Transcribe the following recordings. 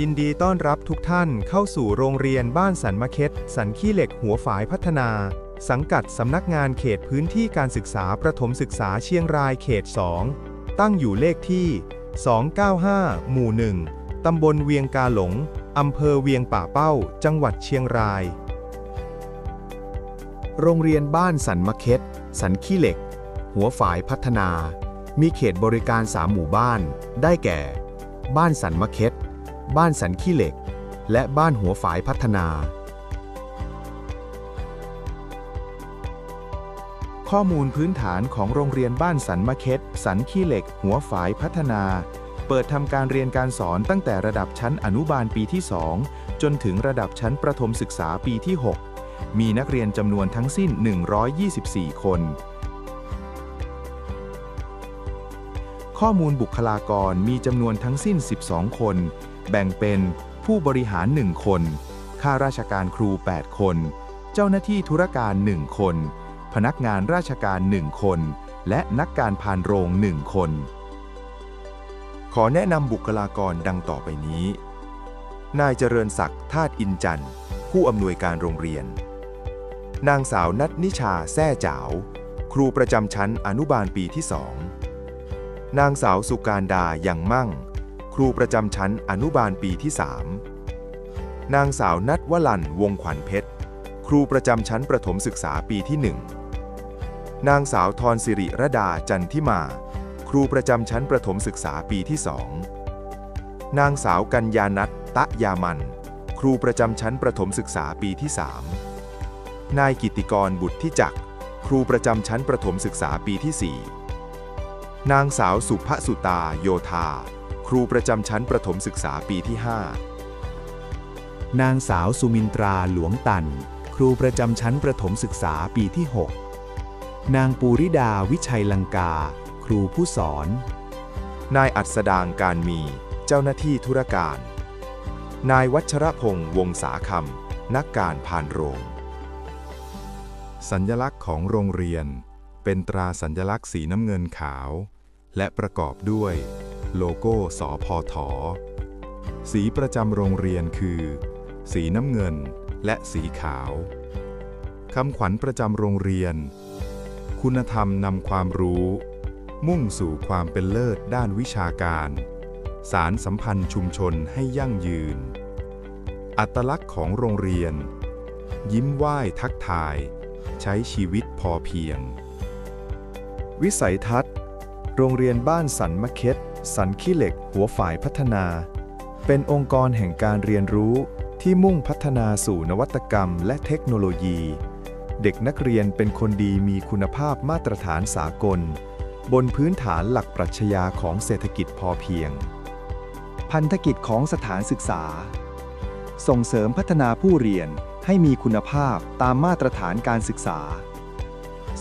ยินดีต้อนรับทุกท่านเข้าสู่โรงเรียนบ้านสันมะเค็ดสันขี้เหล็กหัวฝายพัฒนา สังกัดสำนักงานเขตพื้นที่การศึกษาประถมศึกษาเชียงรายเขต 2 ตั้งอยู่เลขที่ 295 หมู่ 1 ตำบลเวียงกาหลง อำเภอเวียงป่าเป้า จังหวัดเชียงราย โรงเรียนบ้านสันมะเค็ดสันขี้เหล็ก หัวฝายพัฒนา มีเขตบริการ 3 หมู่บ้าน ได้แก่ บ้านสันมะเค็ด บ้านสันขี้เหล็ก และบ้านหัวฝายพัฒนา ข้อมูลพื้นฐานของโรงเรียนบ้านสันมะเค็ดสันขี้เหล็ก หัวฝายพัฒนา เปิดทำการเรียนการสอนตั้งแต่ระดับชั้นอนุบาลปีที่ 2 จนถึงระดับชั้นประถมศึกษาปีที่ 6 มีนักเรียนจำนวนทั้งสิ้น 124 คนข้อมูลบุคลากรมีจำนวนทั้งสิ้น 12 คน แบ่งเป็นผู้บริหาร 1 คน ข้าราชการครู 8 คน เจ้าหน้าที่ธุรการ 1 คน พนักงานราชการ 1 คน และนักการพานโรง 1 คน ขอแนะนำบุคลากรดังต่อไปนี้ นายเจริญศักดิ์ธาตุอินจันทร์ ผู้อำนวยการโรงเรียน นางสาวนัทนิชาแซ่จ๋าว ครูประจำชั้นอนุบาลปีที่2นางสาวสุการดายังมั่ง ครูประจำชั้นอนุบาลปีที่ 3 นางสาวนัทวลันวงขวัญเพชร ครูประจำชั้นประถมศึกษาปีที่ 1 นางสาวทรสิริระดาจันทิมา ครูประจำชั้นประถมศึกษาปีที่ 2 นางสาวกัญญานัทตะยามัน ครูประจำชั้นประถมศึกษาปีที่ 3 นายกิติกรบุตรที่จัก ครูประจำชั้นประถมศึกษาปีที่ 4 นางสาวสุภสุตาโยธา ครูประจำชั้นประถมศึกษาปีที่ 5 นางสาวสุมินตราหลวงตัน ครูประจำชั้นประถมศึกษาปีที่ 6 นางปูริดาวิชัยลังกา ครูผู้สอน นายอัศดางการมี เจ้าหน้าที่ธุรการ นายวัชรพงษ์วงศาคำนักการพานโรง สัญลักษณ์ของโรงเรียน เป็นตราสัญลักษณ์สีน้ำเงินขาว และประกอบด้วย โลโก้สอพอถอสีประจำโรงเรียนคือ สีน้ำเงินและสีขาวคำขวัญประจำโรงเรียน คุณธรรมนำความรู้ มุ่งสู่ความเป็นเลิศด้านวิชาการ สารสัมพันธ์ชุมชนให้ยั่งยืน อัตลักษณ์ของโรงเรียน ยิ้มไหว้ทักทาย ใช้ชีวิตพอเพียง วิสัยทัศน์ โรงเรียนบ้านสันมะเค็ด สันขี้เหล็กหัวฝ่ายพัฒนา เป็นองค์กรแห่งการเรียนรู้ที่มุ่งพัฒนาสู่นวัตกรรมและเทคโนโลยี เด็กนักเรียนเป็นคนดีมีคุณภาพมาตรฐานสากล บนพื้นฐานหลักปรัชญาของเศรษฐกิจพอเพียง พันธกิจของสถานศึกษา ส่งเสริมพัฒนาผู้เรียนให้มีคุณภาพตามมาตรฐานการศึกษา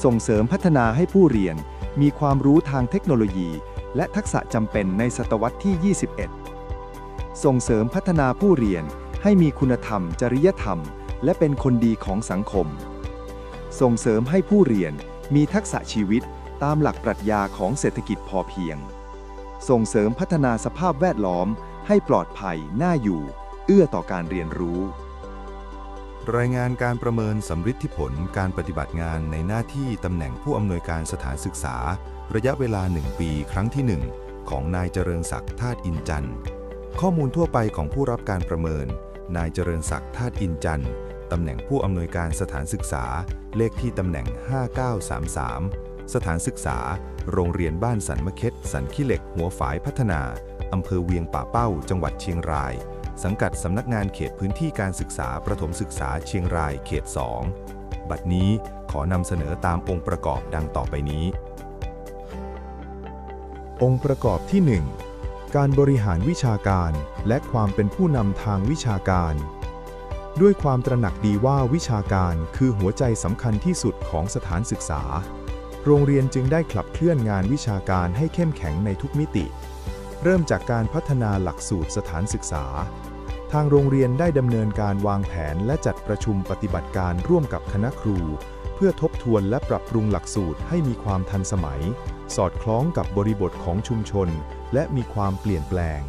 ส่งเสริมพัฒนาให้ผู้เรียนมีความรู้ทางเทคโนโลยี และทักษะจำเป็นในศตวรรษที่ 21 ส่งเสริมพัฒนาผู้เรียนให้มีคุณธรรม จริยธรรม และเป็นคนดีของสังคม ส่งเสริมให้ผู้เรียนมีทักษะชีวิตตามหลักปรัชญาของเศรษฐกิจพอเพียง ส่งเสริมพัฒนาสภาพแวดล้อม ให้ปลอดภัย น่าอยู่ เอื้อต่อการเรียนรู้ รายงานการประเมินสำฤทธิผลการปฏิบัติงานในหน้าที่ตำแหน่งผู้อำนวยการสถานศึกษา ระยะเวลา 1 ปีครั้งที่ 1 ของนายเจริญศักดิ์ธาตุอินจันทร์ข้อมูลทั่วไปของผู้รับการประเมิน นายเจริญศักดิ์ธาตุอินจันทร์ตำแหน่งผู้อำนวยการสถานศึกษา เลขที่ตำแหน่ง 5933 สถานศึกษา โรงเรียนบ้านสันมะเค็ดสันขี้เหล็ก หัวฝายพัฒนาอำเภอเวียงป่าเป้า จังหวัดเชียงราย สังกัดสำนักงานเขตพื้นที่การศึกษาประถมศึกษาเชียงรายเขต 2 บัดนี้ขอนำเสนอตามองค์ประกอบดังต่อไปนี้ องค์ประกอบที่ 1 การบริหารวิชาการและความเป็นผู้นำทางวิชาการ ด้วยความตระหนักดีว่าวิชาการคือหัวใจสำคัญที่สุดของสถานศึกษา โรงเรียนจึงได้ขับเคลื่อนงานวิชาการให้เข้มแข็งในทุกมิติ เริ่มจากการพัฒนาหลักสูตรสถานศึกษา ทางโรงเรียนได้ดำเนินการวางแผนและจัดประชุมปฏิบัติการร่วมกับคณะครู เพื่อทบทวนและปรับปรุงหลักสูตรให้มีความทันสมัย สอดคล้องกับบริบทของชุมชน และมีความเปลี่ยนแปลง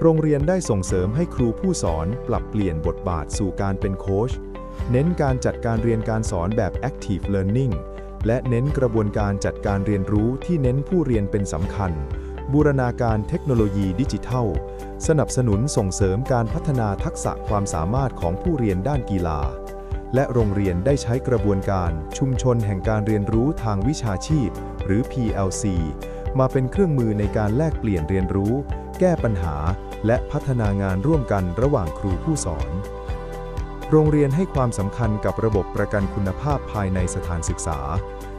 โรงเรียนได้ส่งเสริมให้ครูผู้สอนปรับเปลี่ยนบทบาทสู่การเป็นโค้ชเน้นการจัดการเรียนการสอนแบบ active learning และเน้นกระบวนการจัดการเรียนรู้ที่เน้นผู้เรียนเป็นสำคัญ บูรณาการเทคโนโลยีดิจิทัล สนับสนุนส่งเสริมการพัฒนาทักษะความสามารถของผู้เรียนด้านกีฬา และโรงเรียนได้ใช้กระบวนการชุมชนแห่งการเรียนรู้ทางวิชาชีพ หรือ PLC มาเป็นเครื่องมือในการแลกเปลี่ยนเรียนรู้ แก้ปัญหา และพัฒนางานร่วมกันระหว่างครูผู้สอน โรงเรียนให้ความสำคัญกับระบบประกันคุณภาพภายในสถานศึกษา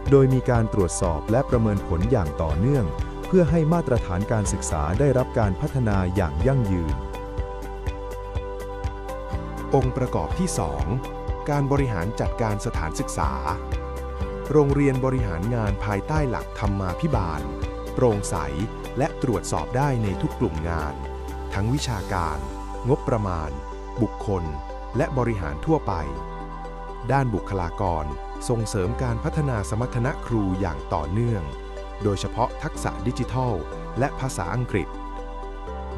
โดยมีการตรวจสอบและประเมินผลอย่างต่อเนื่อง เพื่อให้มาตรฐานการศึกษาได้รับการพัฒนาอย่างยั่งยืน องค์ประกอบที่ 2 การบริหารจัดการสถานศึกษา โรงเรียนบริหารงานภายใต้หลักธรรมาภิบาล โปร่งใส และตรวจสอบได้ในทุกกลุ่มงาน ทั้งวิชาการ งบประมาณ บุคคล และบริหารทั่วไป ด้านบุคลากร ส่งเสริมการพัฒนาสมรรถนะครูอย่างต่อเนื่อง โดยเฉพาะทักษะดิจิทัล และภาษาอังกฤษ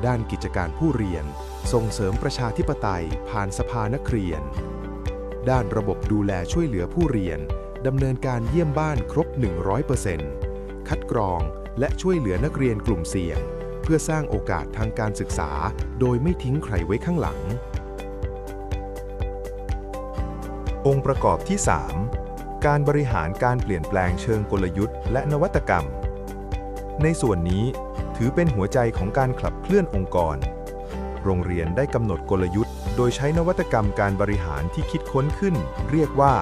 ด้านกิจการผู้เรียน ส่งเสริมประชาธิปไตยผ่านสภานักเรียน ด้านระบบดูแลช่วยเหลือผู้เรียน ดำเนินการเยี่ยมบ้านครบ 100%คัดกรองและช่วยเหลือนักเรียนกลุ่มเสี่ยง เพื่อสร้างโอกาสทางการศึกษา โดยไม่ทิ้งใครไว้ข้างหลัง องค์ประกอบที่ 3 การบริหารการเปลี่ยนแปลงเชิงกลยุทธ์ และนวัตกรรม ในส่วนนี้ถือเป็นหัวใจของการขับเคลื่อนองค์กร โรงเรียนได้กำหนดกลยุทธ์ โดยใช้นวัตกรรมการบริหารที่คิดค้นขึ้น เรียกว่า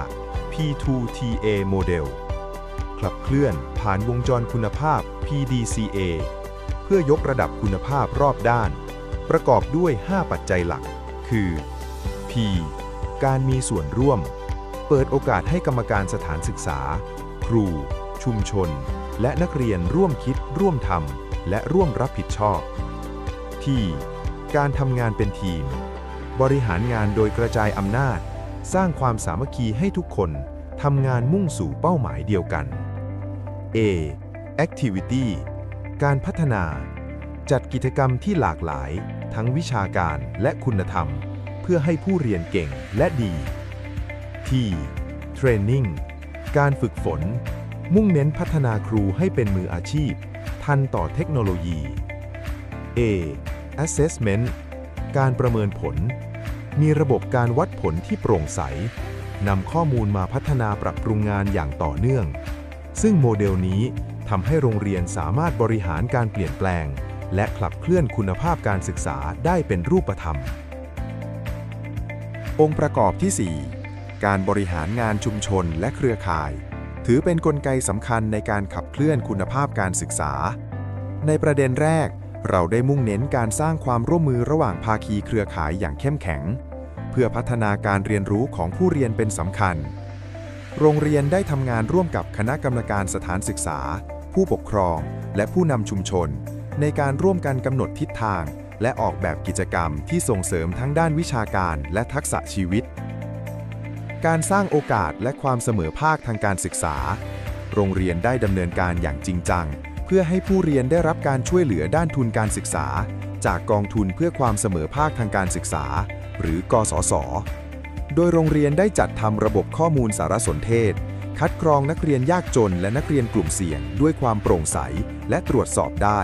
P2TA Model ขับเคลื่อนผ่านวงจรคุณภาพ PDCA เพื่อยกระดับคุณภาพรอบด้าน ประกอบด้วย 5 ปัจจัยหลัก คือ P การมีส่วนร่วม เปิดโอกาสให้กรรมการสถานศึกษา ครู ชุมชน และนักเรียนร่วมคิด ร่วมทำและร่วมรับผิดชอบที่การทำงานเป็นทีม บริหารงานโดยกระจายอำนาจ สร้างความสามัคคีให้ทุกคนทำงานมุ่งสู่เป้าหมายเดียวกัน A Activity การพัฒนา จัดกิจกรรมที่หลากหลาย ทั้งวิชาการและคุณธรรม เพื่อให้ผู้เรียนเก่งและดี T Training การฝึกฝน มุ่งเน้นพัฒนาครูให้เป็นมืออาชีพ ทันต่อเทคโนโลยี A Assessment การประเมินผล มีระบบการวัดผลที่โปร่งใสนำข้อมูลมาพัฒนาปรับปรุงงานอย่างต่อเนื่อง ซึ่งโมเดลนี้ทำให้โรงเรียนสามารถบริหารการเปลี่ยนแปลง และขับเคลื่อนคุณภาพการศึกษาได้เป็นรูปธรรม องค์ประกอบที่ 4 การบริหารงานชุมชนและเครือข่าย ถือเป็นนกลไกสำคัญในการขับเคลื่อนคุณภาพการศึกษา ในประเด็นแรก เราได้มุ่งเน้นการสร้างความร่วมมือระหว่างภาคีเครือข่ายอย่างเข้มแข็ง เพื่อพัฒนาการเรียนรู้ของผู้เรียนเป็นสำคัญ โรงเรียนได้ทำงานร่วมกับคณะกรรมการสถานศึกษา ผู้ปกครอง และผู้นำชุมชน ในการร่วมกันกำหนดทิศทาง และออกแบบกิจกรรมที่ส่งเสริมทั้งด้านวิชาการและทักษะชีวิต การสร้างโอกาสและความเสมอภาคทางการศึกษา โรงเรียนได้ดำเนินการอย่างจริงจัง เพื่อให้ผู้เรียนได้รับการช่วยเหลือด้านทุนการศึกษา จากกองทุนเพื่อความเสมอภาคทางการศึกษา หรือกสศโดยโรงเรียนได้จัดทำระบบข้อมูลสารสนเทศ คัดกรองนักเรียนยากจนและนักเรียนกลุ่มเสี่ยง ด้วยความโปร่งใสและตรวจสอบได้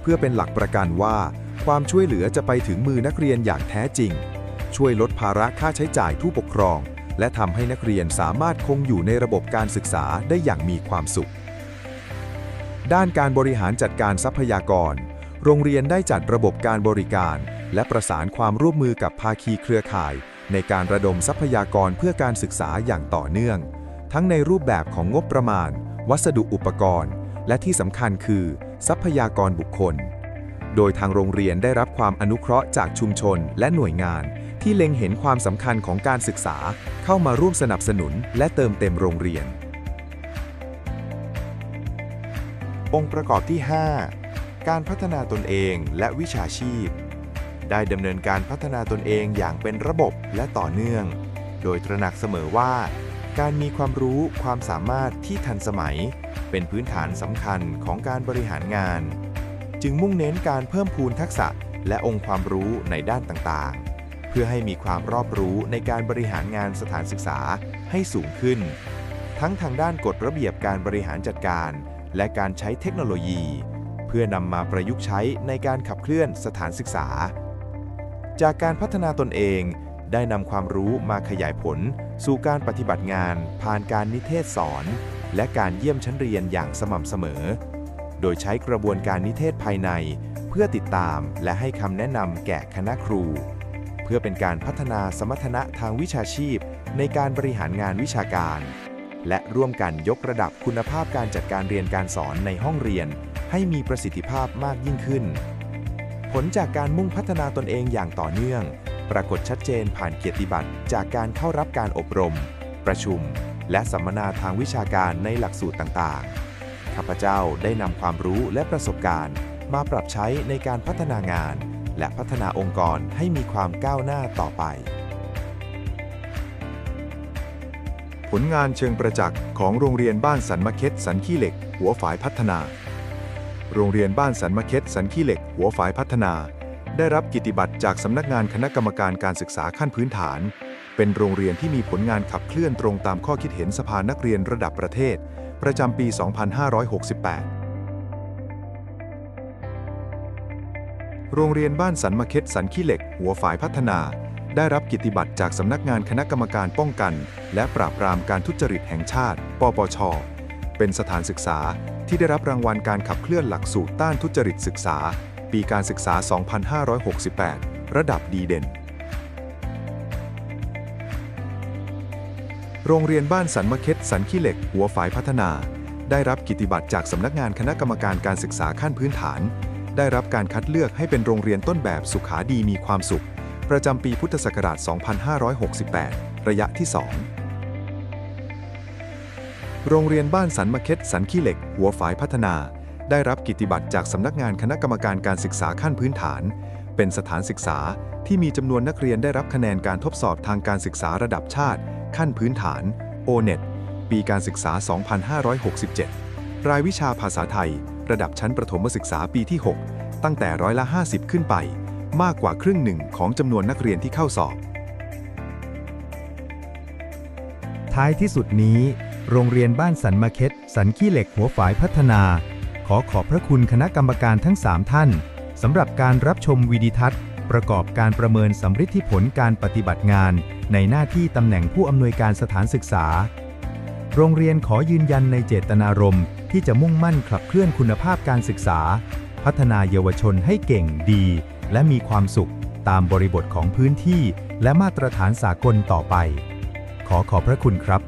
เพื่อเป็นหลักประกันว่า ความช่วยเหลือจะไปถึงมือนักเรียนอย่างแท้จริง ช่วยลดภาระค่าใช้จ่ายผู้ปกครอง และทำให้นักเรียนสามารถคงอยู่ในระบบการศึกษาได้อย่างมีความสุข ด้านการบริหารจัดการทรัพยากร โรงเรียนได้จัดระบบการบริการ และประสานความร่วมมือกับภาคีเครือข่าย ในการระดมทรัพยากรเพื่อการศึกษาอย่างต่อเนื่อง ทั้งในรูปแบบของงบประมาณ วัสดุอุปกรณ์ และที่สำคัญคือ ทรัพยากรบุคคล โดยทางโรงเรียนได้รับความอนุเคราะห์จากชุมชนและหน่วยงาน ที่เล็งเห็นความสำคัญของการศึกษา เข้ามาร่วมสนับสนุน และเติมเต็มโรงเรียน องค์ประกอบที่ 5 การพัฒนาตนเองและวิชาชีพ ได้ดำเนินการพัฒนาตนเองอย่างเป็นระบบและต่อเนื่อง โดยตระหนักเสมอว่า การมีความรู้ความสามารถที่ทันสมัย เป็นพื้นฐานสำคัญของการบริหารงาน จึงมุ่งเน้นการเพิ่มพูนทักษะและองค์ความรู้ในด้านต่างๆ เพื่อให้มีความรอบรู้ในการบริหารงานสถานศึกษาให้สูงขึ้น ทั้งทางด้านกฎระเบียบการบริหารจัดการ และการใช้เทคโนโลยี เพื่อนำมาประยุกต์ใช้ในการขับเคลื่อนสถานศึกษา จากการพัฒนาตนเองได้นำความรู้มาขยายผล สู่การปฏิบัติงาน ผ่านการนิเทศสอน และการเยี่ยมชั้นเรียนอย่างสม่ำเสมอ โดยใช้กระบวนการนิเทศภายใน เพื่อติดตามและให้คำแนะนำแก่คณะครู เพื่อเป็นการพัฒนาสมรรถนะทางวิชาชีพ ในการบริหารงานวิชาการ และร่วมกันยกระดับคุณภาพการจัดการเรียนการสอนในห้องเรียน ให้มีประสิทธิภาพมากยิ่งขึ้น ผลจากการมุ่งพัฒนาตนเองอย่างต่อเนื่อง ปรากฏชัดเจนผ่านเกียรติบัตรจากการเข้ารับการอบรม ประชุม และสัมมนาทางวิชาการในหลักสูตรต่างๆ ข้าพเจ้าได้นำความรู้และประสบการณ์ มาปรับใช้ในการพัฒนางาน และพัฒนาองค์กรให้มีความก้าวหน้าต่อไป ผลงานเชิงประจักษ์ของโรงเรียนบ้านสันมะเค็ดสันขี้เหล็ก หัวฝายพัฒนา โรงเรียนบ้านสันมะเค็ดสันขี้เหล็ก หัวฝายพัฒนา ได้รับกิตติบัตรจากสำนักงานคณะกรรมการการศึกษาขั้นพื้นฐาน เป็นโรงเรียนที่มีผลงานขับเคลื่อนตรงตามข้อคิดเห็นสภานักเรียนระดับประเทศ ประจำปี 2568โรงเรียนบ้านสันมะเค็ดสันขี้เหล็ก หัวฝายพัฒนา ได้รับกิตติบัตรจากสำนักงานคณะกรรมการป้องกัน และปราบปรามการทุจริตแห่งชาติ ปปช เป็นสถานศึกษาที่ได้รับรางวัลการขับเคลื่อนหลักสูตรต้านทุจริตศึกษา ปีการศึกษา 2568 ระดับดีเด่น โรงเรียนบ้านสันมะเค็ดสันขี้เหล็ก หัวฝายพัฒนา ได้รับกิตติบัตรจากสำนักงานคณะกรรมการการศึกษาขั้นพื้นฐาน ได้รับการคัดเลือกให้เป็นโรงเรียนต้นแบบสุขาดีมีความสุข ประจำปีพุทธศักราช 2568 ระยะที่ 2 โรงเรียนบ้านสันมะเค็ดสันขี้เหล็ก หัวฝายพัฒนา ได้รับกิตติบัตรจากสำนักงานคณะกรรมการการศึกษาขั้นพื้นฐาน เป็นสถานศึกษาที่มีจำนวนนักเรียนได้รับคะแนนการทดสอบทางการศึกษาระดับชาติ ขั้นพื้นฐาน O-NET ปีการศึกษา 2567 รายวิชาภาษาไทย ระดับชั้นประถมศึกษาปีที่ 6 ตั้งแต่ร้อยละ 50 ขึ้นไป มากกว่าครึ่งหนึ่งของจำนวนนักเรียนที่เข้าสอบ ท้ายที่สุดนี้ โรงเรียนบ้านสันมะเค็ดสันขี้เหล็กหัวฝายพัฒนา ขอขอบพระคุณคณะกรรมการทั้ง 3 ท่านสำหรับการรับชมวิดีทัศน์ ประกอบการประเมินสำฤทธิผลการปฏิบัติงาน ในหน้าที่ตำแหน่งผู้อำนวยการสถานศึกษา โรงเรียนขอยืนยันในเจตนารมณ์ที่จะมุ่งมั่นขับเคลื่อนคุณภาพการศึกษา พัฒนาเยาวชนให้เก่งดี และมีความสุขตามบริบทของพื้นที่และมาตรฐานสากลต่อไป ขอขอบพระคุณครับ